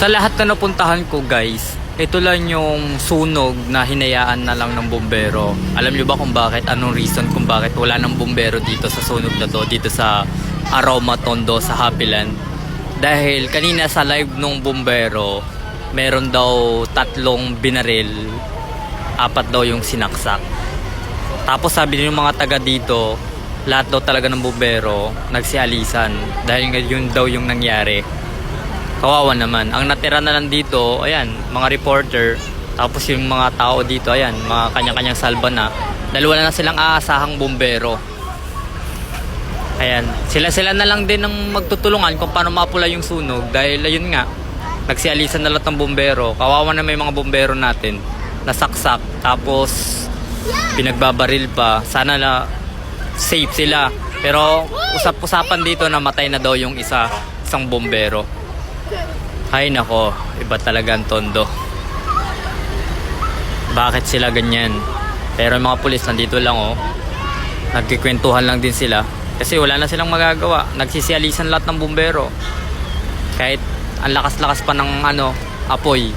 Sa lahat na napuntahan ko guys, ito lang yung sunog na hinayaan na lang ng bombero. Alam nyo ba kung bakit? Anong reason kung bakit wala ng bombero dito sa sunog na to, dito sa Aroma Tondo sa Happyland? Dahil kanina sa live nung bombero, meron daw tatlong binaril, apat daw yung sinaksak. Tapos sabi ng mga taga dito, lahat daw talaga ng bombero nagsialisan dahil yun daw yung nangyari. Kawawa naman. Ang natira na lang dito, ayan, mga reporter, tapos yung mga tao dito, ayan, mga kanya-kanyang salba na. Dalawa na lang silang aasahang bombero. Ayan, sila-sila na lang din ang magtutulungan kung paano mapula yung sunog dahil ayun nga, nagsialisan na lahat ng bombero. Kawawa na may mga bombero natin nasaksak tapos pinagbabaril pa. Sana na safe sila. Pero usap-usapan dito na matay na daw yung isa, isang bombero. Ay nako, iba talaga ang tondo. Bakit sila ganyan? Pero yung mga pulis nandito lang oh. Nagkikwentuhan lang din sila. Kasi wala na silang magagawa. Nagsisialisan lahat ng bumbero. Kahit ang lakas-lakas pa ng ano, apoy.